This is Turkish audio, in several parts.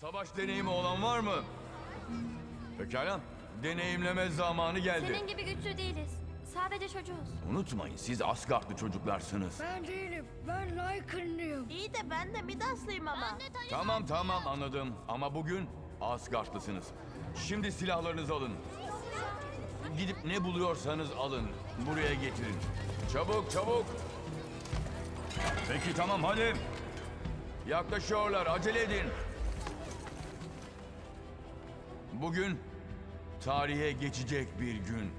Savaş deneyimi olan var mı? Pekala. Deneyimleme zamanı geldi. Senin gibi güçlü değiliz. Sadece çocuğuz. Unutmayın siz Asgardlı çocuklarsınız. Ben değilim. Ben Lycan'lıyım. İyi de ben de Midaslıyım ama. Tamam tamam anladım ama bugün Asgardlısınız. Şimdi silahlarınızı alın. Gidip ne buluyorsanız alın. Buraya getirin. Çabuk çabuk. Peki tamam hadi. Yaklaşıyorlar acele edin. Bugün tarihe geçecek bir gün.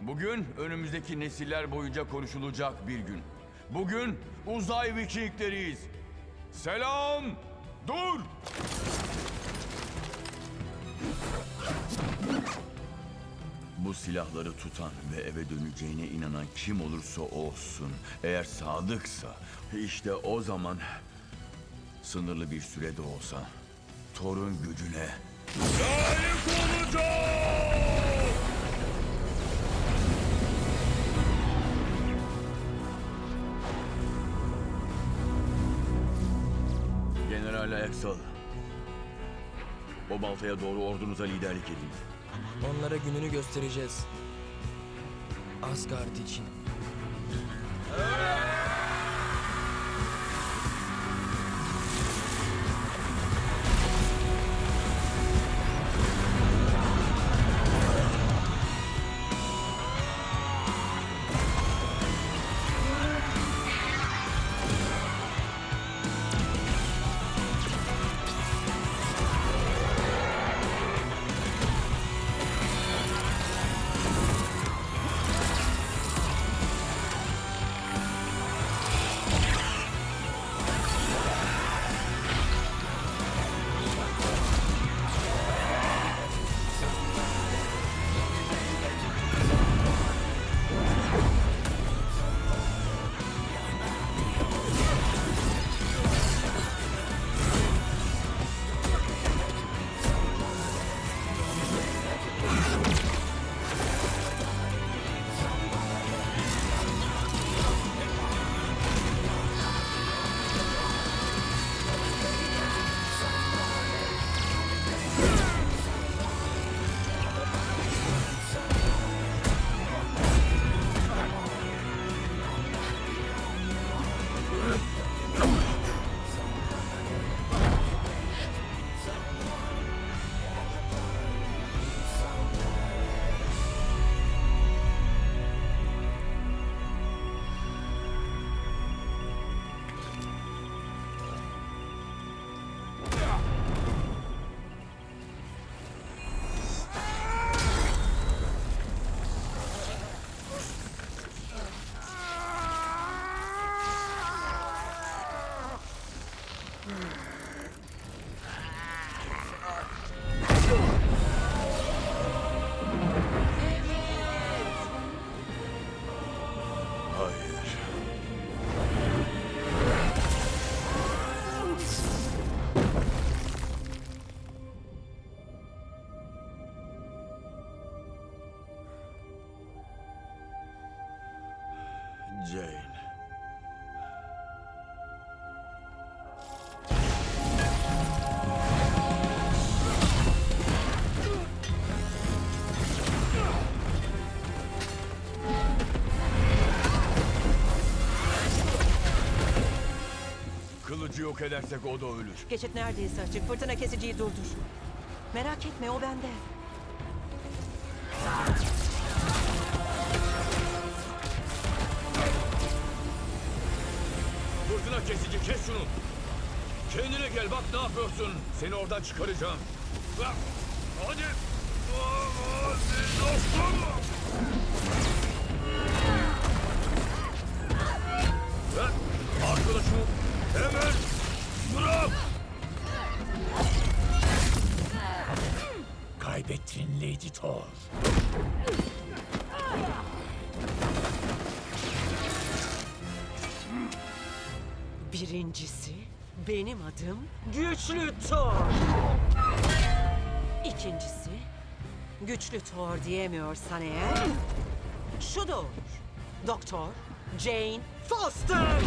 Bugün önümüzdeki nesiller boyunca konuşulacak bir gün. Bugün uzay vikingleriyiz. Selam! Dur! Bu silahları tutan ve eve döneceğine inanan kim olursa olsun, eğer sadıksa, işte o zaman sınırlı bir sürede olsa Thor'un gücüne General Axel, o baltaya doğru ordunuza liderlik edin. Onlara gününü göstereceğiz. Asgard için. Jane. Kılıcı yok edersek o da ölür. Geçit neredeyse açık. Fırtına kesiciyi durdur. Merak etme o bende. Fırtına kesici kes şunu. Kendine gel bak ne yapıyorsun. Seni oradan çıkaracağım. Hadi. Hadi dostum. Arkadaşımı hemen bırak. Kaybettin Lady Thor. Birincisi benim adım Güçlü Thor. İkincisi Güçlü Thor diyemiyorsan eğer şudur. Doktor Jane Foster.